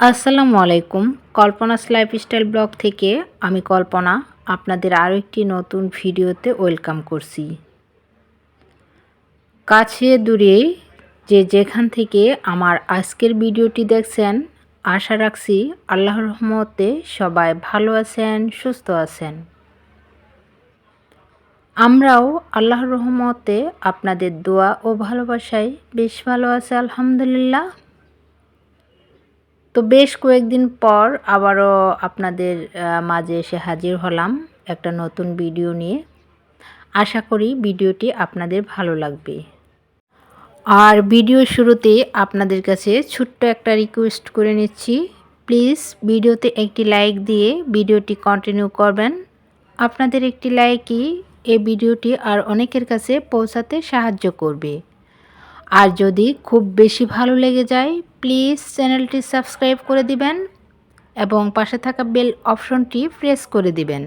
আসসালামু আলাইকুম। কল্পনাস lifestyle blog থেকে আমি কল্পনা, আপনাদের আরও একটি নতুন ভিডিওতে ওয়েলকাম করছি। কাছে দূরে যে যেখান থেকে আমার আজকের ভিডিওটি দেখছেন, আশা রাখছি আল্লাহর রহমতে সবাই ভালো আছেন, সুস্থ আছেন। আমরাও আল্লাহর রহমতে আপনাদের দোয়া ও ভালোবাসায় বেশ ভালো আছে, আলহামদুলিল্লাহ। তো বেশ কয়েকদিন পর আবারও আপনাদের মাঝে এসে হাজির হলাম একটা নতুন ভিডিও নিয়ে। আশা করি ভিডিওটি আপনাদের ভালো লাগবে। আর ভিডিও শুরুতে আপনাদের কাছে ছোট্ট একটা রিকোয়েস্ট করে নিচ্ছি। প্লিজ ভিডিওতে একটি লাইক দিয়ে ভিডিওটি কন্টিনিউ করবেন। আপনাদের একটি লাইকই এই ভিডিওটি আর অনেকের কাছে পৌঁছাতে সাহায্য করবে। আর যদি খুব বেশি ভালো লেগে যায় প্লিজ চ্যানেলটি সাবস্ক্রাইব করে দিবেন এবং পাশে থাকা বেল অপশনটি প্রেস করে দিবেন।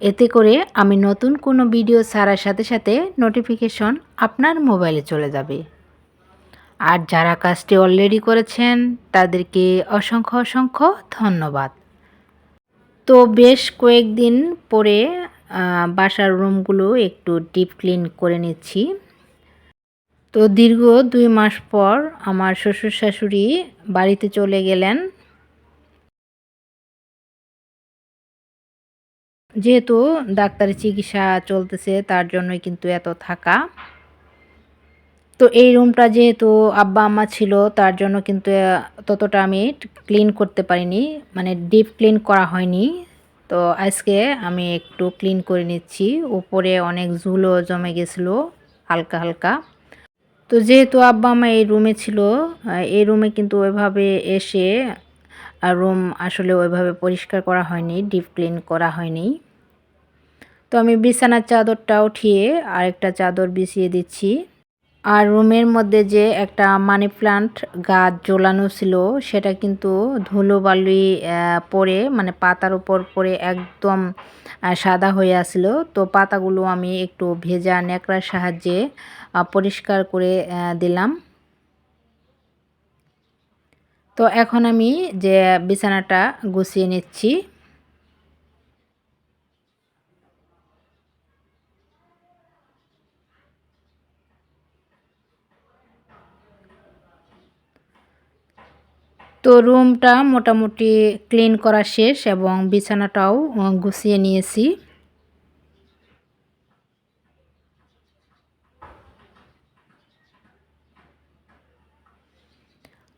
এতে করে আমি নতুন কোনো ভিডিও ছাড়ার সাথে সাথে নোটিফিকেশন আপনার মোবাইলে চলে যাবে। আর যারা কাজটি অলরেডি করেছেন, তাদেরকে অসংখ্য অসংখ্য ধন্যবাদ। তো বেশ কয়েকদিন পরে বাসার রুমগুলো একটু ডিপ ক্লিন করে নিচ্ছি। তো দীর্ঘ দুই মাস পর আমার শ্বশুর শাশুড়ি বাড়িতে চলে গেলেন। যেহেতু ডাক্তারের চিকিৎসা চলতেছে, তার জন্যই কিন্তু এত থাকা। তো এই রুমটা যেহেতু আব্বা আম্মা ছিল, তার জন্য কিন্তু ততটা আমি ক্লিন করতে পারিনি। মানে ডিপ ক্লিন করা হয়নি। তো আজকে আমি একটু ক্লিন করে নিচ্ছি। উপরে অনেক ঝুলো জমে গেছিল, হালকা হালকা। তো যেহেতু আব্বা আমা এই রুমে ছিল এই রুমে কিন্তু ওইভাবে এসে রুম আসলে ওইভাবে পরিষ্কার করা হয়নি, ডিপ ক্লিন করা হয়নি। তো আমি বিছানার চাদরটা উঠিয়ে আরেকটা চাদর বিছিয়ে দিচ্ছি। আর রুমের মধ্যে যে একটা মানি প্লান্ট গাছ জ্বলানো ছিল, সেটা কিন্তু ধুলো বালি পরে মানে পাতার উপর পরে একদম সাদা হয়ে আসলো। তো পাতাগুলো আমি একটু ভেজা ন্যাকড়ার সাহায্যে পরিষ্কার করে দিলাম। তো এখন আমি যে বিছানাটা গুছিয়ে নিচ্ছি। তো রুমটা মোটামুটি ক্লিন করা শেষ এবং বিছানাটাও গুছিয়ে নিয়েছি।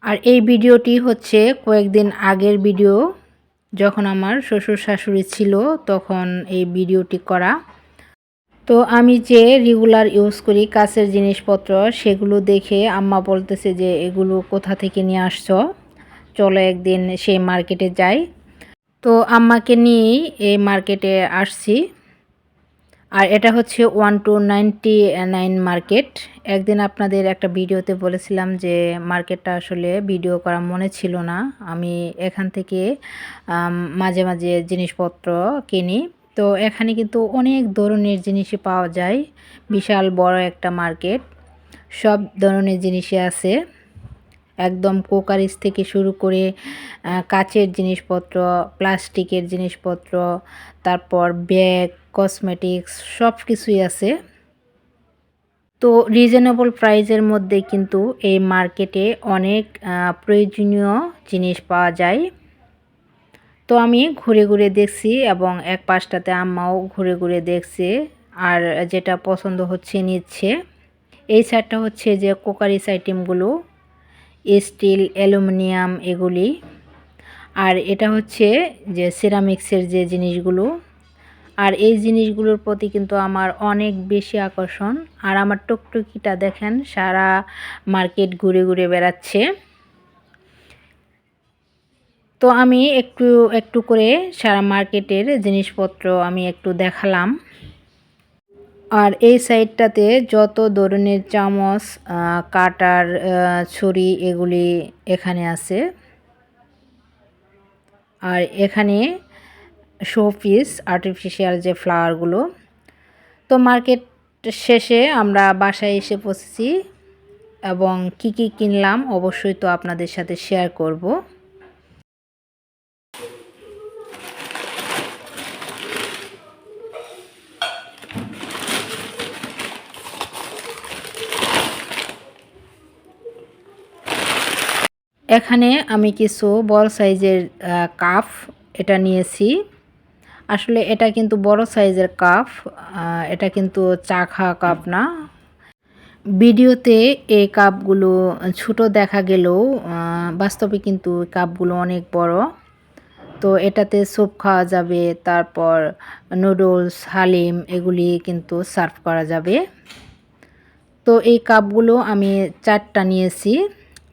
আর এই ভিডিওটি হচ্ছে কয়েকদিন আগের ভিডিও। যখন আমার শ্বশুর শাশুড়ি ছিল, তখন এই ভিডিওটি করা। তো আমি যে রেগুলার ইউজ করি কাছের জিনিসপত্র, সেগুলো দেখে আম্মা বলতেছে যে, এগুলো কোথা থেকে নিয়ে আসছো? চলো একদিন সেই মার্কেটে যাই। তো আম্মাকে নিয়েই এই মার্কেটে আসছি। আর এটা হচ্ছে one two ninety nine market. একদিন আপনাদের একটা ভিডিওতে বলেছিলাম যে মার্কেটটা আসলে ভিডিও করা মনে ছিল না। আমি এখান থেকে মাঝে মাঝে জিনিসপত্র কিনি। তো এখানে কিন্তু অনেক ধরনের জিনিসই পাওয়া যায়। বিশাল বড় একটা মার্কেট। সব ধরনের জিনিসই আছে। একদম কোকারিজ থেকে শুরু করে কাচের জিনিসপত্র, প্লাস্টিকের জিনিসপত্র, তারপর ব্যাগ, কসমেটিক্স সব কিছুই আছে। তো রিজনেবল প্রাইজের মধ্যে কিন্তু এই মার্কেটে অনেক প্রয়োজনীয় জিনিস পাওয়া যায়। তো আমি ঘুরে ঘুরে দেখছি এবং এক পাশটাতে আম্মাও ঘুরে ঘুরে দেখছে আর যেটা পছন্দ হচ্ছে নিচ্ছে। এই সাইডটা হচ্ছে যে কোকারিস আইটেমগুলো স্টিল, অ্যালুমিনিয়াম এগুলি। আর এটা হচ্ছে যে সিরামিক্সের যে জিনিসগুলো। আর এই জিনিসগুলোর প্রতি কিন্তু আমার অনেক বেশি আকর্ষণ। আর আমার টুকটুকিটা দেখেন, সারা মার্কেট ঘুরে ঘুরে বেড়াচ্ছে। তো আমি একটু একটু করে সারা মার্কেটের জিনিসপত্র আমি একটু দেখালাম। আর এই সাইডটাতে যত ধরনের চামচ কাটার ছুরি এগুলি এখানে আছে। আর এখানে শো পিস আর্টিফিশিয়াল যে ফ্লাওয়ারগুলো তো মার্কেট শেষে আমরা বাসায় এসে পৌঁছেছি এবং কি কি কিনলাম অবশ্যই তো আপনাদের সাথে শেয়ার করব। এখানে আমি কিছু বড় সাইজের কাপ এটা নিয়েছি। আসলে এটা কিন্তু বড় সাইজের কাপ এটা কিন্তু চা খাওয়া কাপ না। ভিডিওতে এই কাপগুলো ছোট দেখা গেলেও বাস্তবে কিন্তু কাপগুলো অনেক বড়। তো এটাতে স্যুপ খাওয়া যাবে, তারপর নুডলস, হালিম এগুলি কিন্তু সার্ভ করা যাবে। তো এই কাপগুলো আমি চারটা নিয়েছি।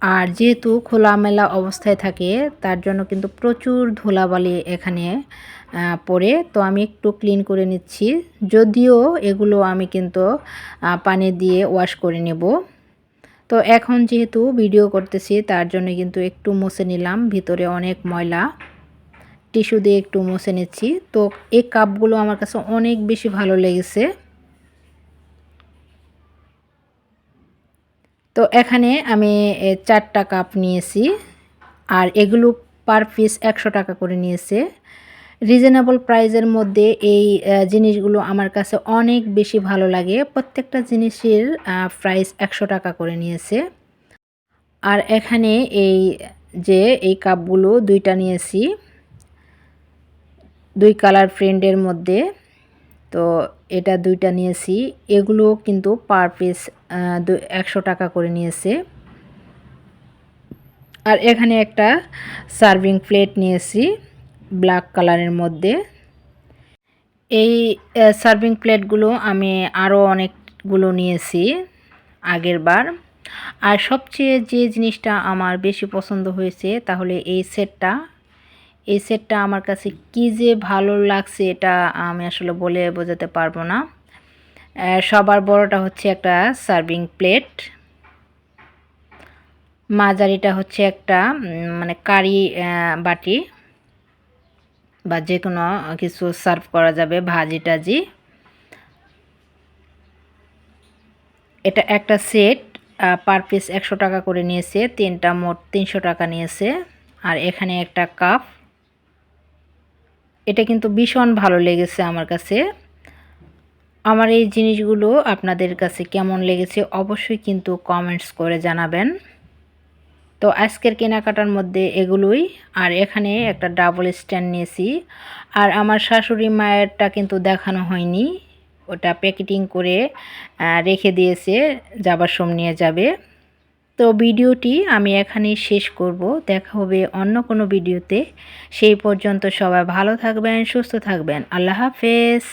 আর যেহেতু খোলামেলা অবস্থায় থাকে, তার জন্য কিন্তু প্রচুর ধুলাবালি এখানে পড়ে। তো আমি একটু ক্লিন করে নিচ্ছি। যদিও এগুলো আমি কিন্তু পানি দিয়ে ওয়াশ করে নেব। তো এখন যেহেতু ভিডিও করতেছি, তার জন্য কিন্তু একটু মুছে নিলাম। ভিতরে অনেক ময়লা। টিস্যু দিয়ে একটু মুছে নিচ্ছি। তো এই কাপগুলো আমার কাছে অনেক বেশি ভালো লেগেছে। তো এখানে আমি চারটা কাপ নিয়েছি। আর এগুলো পার পিস একশো টাকা করে নিয়েছে। রিজনেবল প্রাইজের মধ্যে এই জিনিসগুলো আমার কাছে অনেক বেশি ভালো লাগে। প্রত্যেকটা জিনিসের প্রাইস একশো টাকা করে নিয়েছে। আর এখানে এই যে, এই কাপগুলো দুইটা নিয়েছি। দুই কালার প্রিন্টের মধ্যে। তো এটা দুইটা নিয়েছি। এগুলো কিন্তু পার পিস একশো টাকা করে নিয়েছে। আর এখানে একটা সার্ভিং প্লেট নিয়েছি, ব্ল্যাক কালারের মধ্যে। এই সার্ভিং প্লেটগুলো আমি আরও অনেকগুলো নিয়েছি আগের বার। আর সবচেয়ে যে জিনিসটা আমার বেশি পছন্দ হয়েছে, তাহলে এই সেটটা। এই সেটটা আমার কাছে কি যে ভালো লাগছে, এটা আমি আসলে বলে বোঝাতে পারব না। সবার বড়টা হচ্ছে একটা সার্ভিং প্লেট মাঝারিটা হচ্ছে একটা মানে কারি বাটি বা যে কোনো কিছু সার্ভ করা যাবে, ভাজি টাজি। এটা একটা সেট পার পিস একশো টাকা করে নিয়েছে, তিনটা মোট তিনশো টাকা নিয়েছে। আর এখানে একটা কাপ এটা কিন্তু ভীষণ ভালো লেগেছে আমার কাছে। আমার এই জিনিসগুলো আপনাদের কাছে কেমন লেগেছে অবশ্যই কিন্তু কমেন্টস করে জানাবেন। তো আজকের কেনাকাটার মধ্যে এগুলোই, আর এখানে একটা ডাবল স্ট্যান্ড নিয়েছি। আর আমার শাশুড়ি মায়েরটা কিন্তু দেখানো হয়নি, ওটা প্যাকেটিং করে রেখে দিয়েছে, যাবার সম নিয়ে যাবে। তো ভিডিওটি আমি এখানেই শেষ করব, দেখা হবে অন্য কোনো ভিডিওতে। সেই পর্যন্ত সবাই ভালো থাকবেন, সুস্থ থাকবেন। আল্লাহ হাফেজ।